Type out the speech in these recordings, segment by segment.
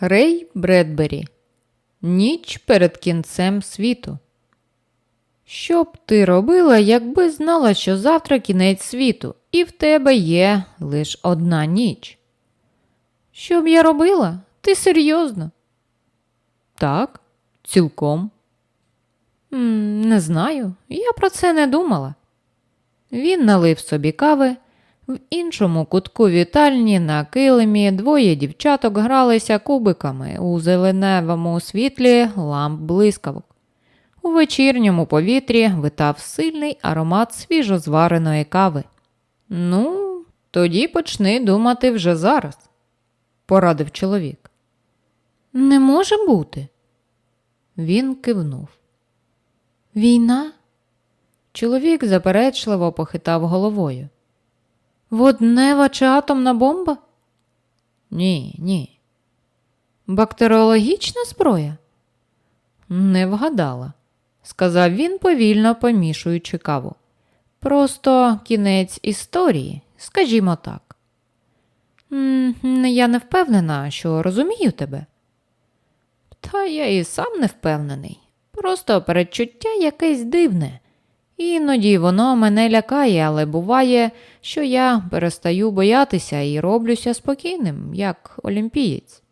Рей Бредбері. Ніч перед кінцем світу. Що б ти робила, якби знала, що завтра кінець світу, і в тебе є лише одна ніч? Що б я робила? Ти серйозно? Так, цілком. «М, Не знаю, я про це не думала. Він налив собі кави. В іншому кутку вітальні на килимі двоє дівчаток гралися кубиками у зеленевому світлі ламп блискавок. У вечірньому повітрі витав сильний аромат свіжозвареної кави. Ну, тоді почни думати вже зараз, порадив чоловік. Не може бути. Він кивнув. Війна? Чоловік заперечливо похитав головою. Воднева чи атомна бомба? Ні, ні. Бактеріологічна зброя? Не вгадала, сказав він, повільно помішуючи каву. Просто кінець історії, скажімо так. «М, Я не впевнена, що розумію тебе. Та я і сам не впевнений. Просто передчуття якесь дивне. Іноді воно мене лякає, але буває, що я перестаю боятися і роблюся спокійним, як олімпієць.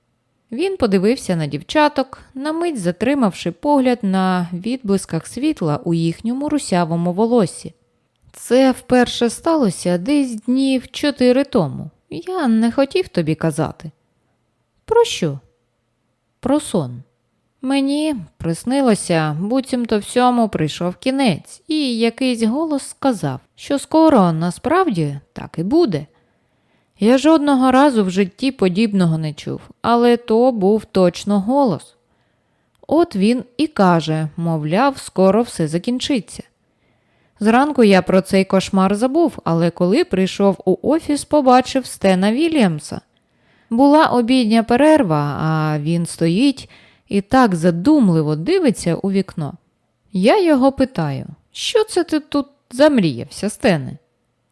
Він подивився на дівчаток, на мить затримавши погляд на відблисках світла у їхньому русявому волосі. Це вперше сталося десь днів чотири тому. Я не хотів тобі казати. Про що? Про сон. Мені приснилося, буцімто всьому прийшов кінець, і якийсь голос сказав, що скоро насправді так і буде. Я жодного разу в житті подібного не чув, але то був точно голос. От він і каже, мовляв, скоро все закінчиться. Зранку я про цей кошмар забув, але коли прийшов у офіс, побачив Стена Вільямса. Була обідня перерва, а він стоїть і так задумливо дивиться у вікно. Я його питаю, що це ти тут замріявся, Стене?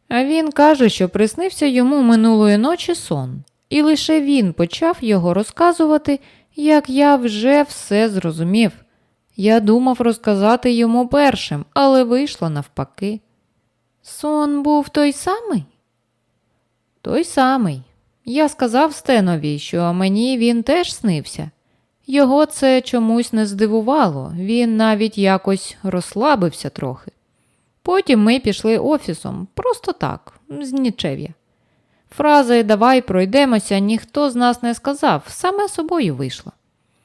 А він каже, що приснився йому минулої ночі сон, і лише він почав його розказувати, як я вже все зрозумів. Я думав розказати йому першим, але вийшло навпаки. Сон був той самий? Той самий. Я сказав Стенові, що мені він теж снився. Його це чомусь не здивувало, він навіть якось розслабився трохи. Потім ми пішли офісом, просто так, з нічев'я. Фрази давай пройдемося ніхто з нас не сказав, саме собою вийшло.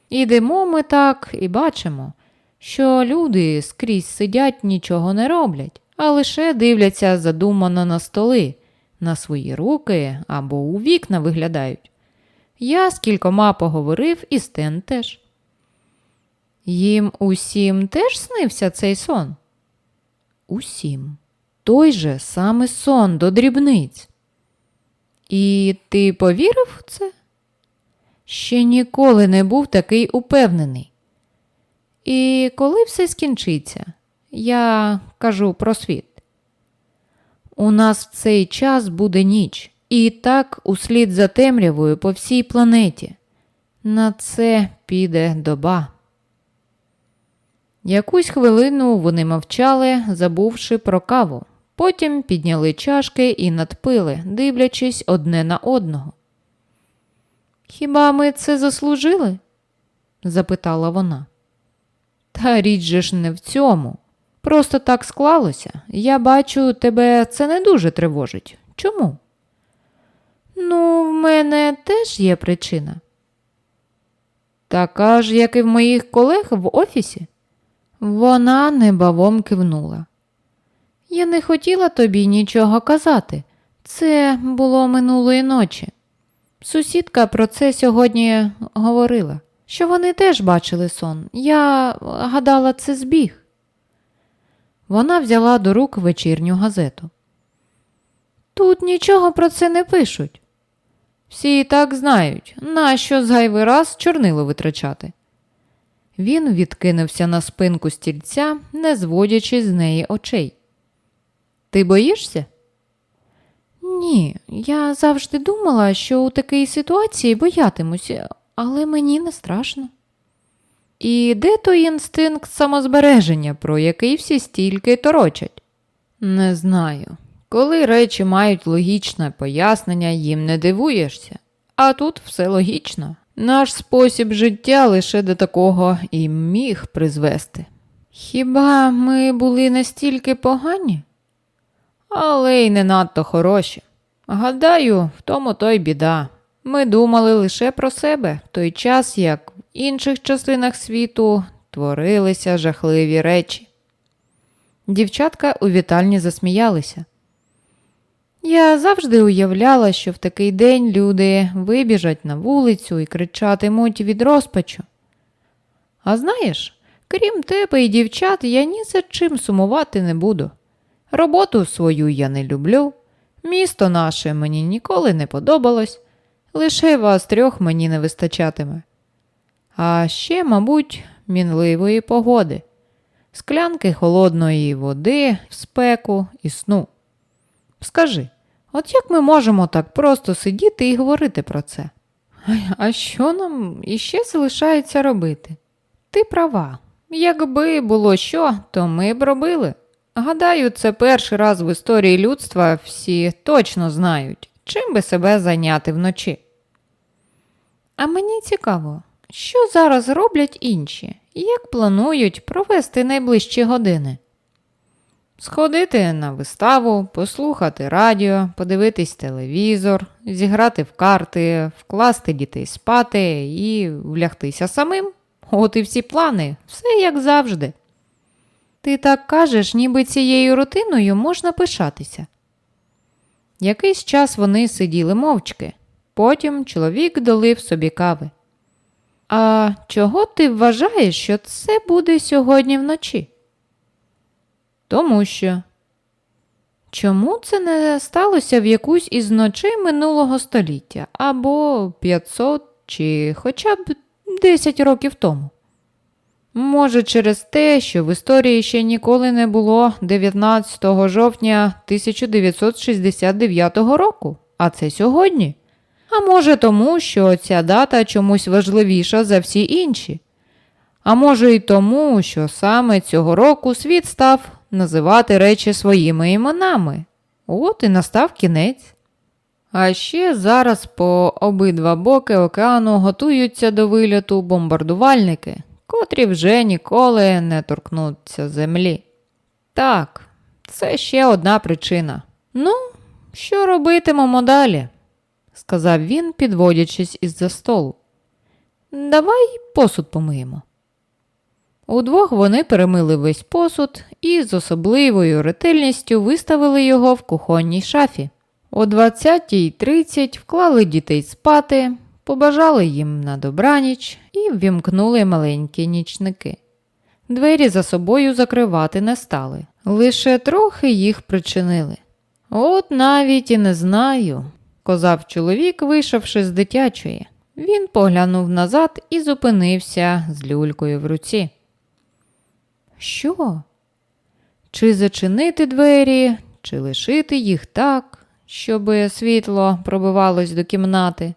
Ідемо ми так і бачимо, що люди скрізь сидять, нічого не роблять, а лише дивляться задумано на столи, на свої руки або у вікна виглядають. Я з кількома поговорив і Стен теж. Їм усім теж снився цей сон? Усім. Той же саме сон до дрібниць. І ти повірив в це? Ще ніколи не був такий упевнений. І коли все скінчиться, я кажу про світ. У нас в цей час буде ніч, і так услід за темрявою по всій планеті. На це піде доба. Якусь хвилину вони мовчали, забувши про каву. Потім підняли чашки і надпили, дивлячись одне на одного. Хіба ми це заслужили? запитала вона. Та річ же ж не в цьому. Просто так склалося. Я бачу, тебе це не дуже тривожить. Чому? Ну, в мене теж є причина. Така ж, як і в моїх колег в офісі. Вона небавом кивнула. Я не хотіла тобі нічого казати. Це було минулої ночі. Сусідка про це сьогодні говорила, що вони теж бачили сон. Я гадала, це збіг. Вона взяла до рук вечірню газету. Тут нічого про це не пишуть. Всі і так знають, нащо зайвий раз чорнило витрачати. Він відкинувся на спинку стільця, не зводячи з неї очей. Ти боїшся? Ні, я завжди думала, що у такій ситуації боятимусь, але мені не страшно. І де той інстинкт самозбереження, про який всі стільки торочать? Не знаю. Коли речі мають логічне пояснення, їм не дивуєшся. А тут все логічно. Наш спосіб життя лише до такого і міг призвести. Хіба ми були настільки погані? Але й не надто хороші. Гадаю, в тому то й біда. Ми думали лише про себе в той час, як в інших частинах світу творилися жахливі речі. Дівчатка у вітальні засміялися. Я завжди уявляла, що в такий день люди вибіжать на вулицю і кричатимуть від розпачу. А знаєш, крім тебе і дівчат, я ні за чим сумувати не буду. Роботу свою я не люблю, місто наше мені ніколи не подобалось, лише вас трьох мені не вистачатиме. А ще, мабуть, мінливої погоди, склянки холодної води, спеку і сну. Скажи, от як ми можемо так просто сидіти і говорити про це? А що нам іще залишається робити? Ти права. Якби було що, то ми б робили. Гадаю, це перший раз в історії людства всі точно знають, чим би себе зайняти вночі. А мені цікаво, що зараз роблять інші, як планують провести найближчі години? Сходити на виставу, послухати радіо, подивитись телевізор, зіграти в карти, вкласти дітей спати і влягтися самим. От і всі плани, все як завжди. Ти так кажеш, ніби цією рутиною можна пишатися. Якийсь час вони сиділи мовчки, потім чоловік долив собі кави. А чого ти вважаєш, що це буде сьогодні вночі? Тому що. Чому це не сталося в якусь із ночей минулого століття або 500 чи хоча б 10 років тому? Може, через те, що в історії ще ніколи не було 19 жовтня 1969 року, а це сьогодні? А може тому, що ця дата чомусь важливіша за всі інші? А може й тому, що саме цього року світ став називати речі своїми іменами. От і настав кінець. А ще зараз по обидва боки океану готуються до вильоту бомбардувальники, котрі вже ніколи не торкнуться землі. Так, це ще одна причина. Ну, що робитимемо далі? сказав він, підводячись із за столу. Давай посуд помиємо. Удвох вони перемили весь посуд і з особливою ретельністю виставили його в кухонній шафі. О 20.30 вклали дітей спати, побажали їм на добраніч і ввімкнули маленькі нічники. Двері за собою закривати не стали, лише трохи їх причинили. От навіть і не знаю, казав чоловік, вийшовши з дитячої. Він поглянув назад і зупинився з люлькою в руці. Що? Чи зачинити двері, чи лишити їх так, щоб світло пробивалось до кімнати?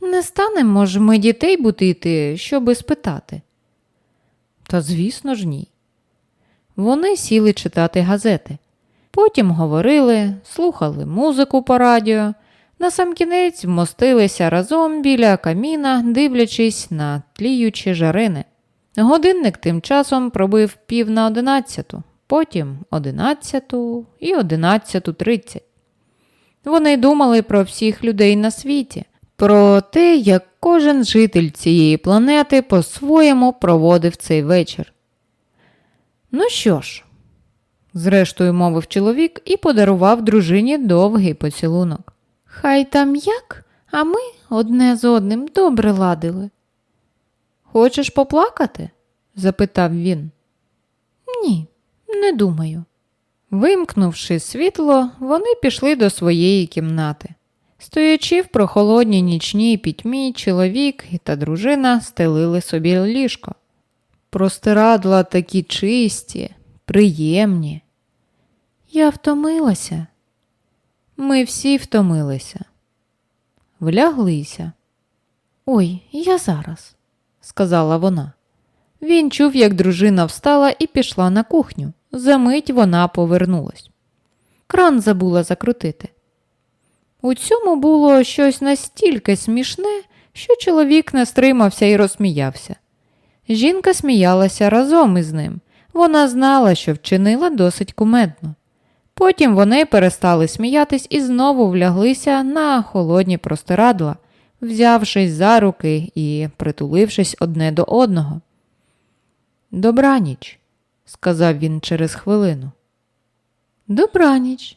Не станемо ж ми дітей будити, щоби спитати. Та, звісно ж, ні. Вони сіли читати газети. Потім говорили, слухали музику по радіо, насамкінець вмостилися разом біля каміна, дивлячись на тліючі жарини. Годинник тим часом пробив пів на одинадцяту, потім одинадцяту і одинадцяту тридцять. Вони думали про всіх людей на світі, про те, як кожен житель цієї планети по-своєму проводив цей вечір. Ну що ж, зрештою мовив чоловік і подарував дружині довгий поцілунок. Хай там як, а ми одне з одним добре ладили. Хочеш поплакати? запитав він. Ні, не думаю. Вимкнувши світло, вони пішли до своєї кімнати. Стоячи в прохолодній нічній пітьмі, чоловік та дружина стелили собі ліжко. Простирадла такі чисті, приємні. Я втомилася. Ми всі втомилися. Вляглися. Ой, я зараз, сказала вона. Він чув, як дружина встала і пішла на кухню. Замить вона повернулась. Кран забула закрутити. У цьому було щось настільки смішне, що чоловік не стримався і розсміявся. Жінка сміялася разом із ним. Вона знала, що вчинила досить кумедно. Потім вони перестали сміятись і знову вляглися на холодні простирадла, взявшись за руки і притулившись одне до одного. Добраніч, сказав він через хвилину. Добраніч,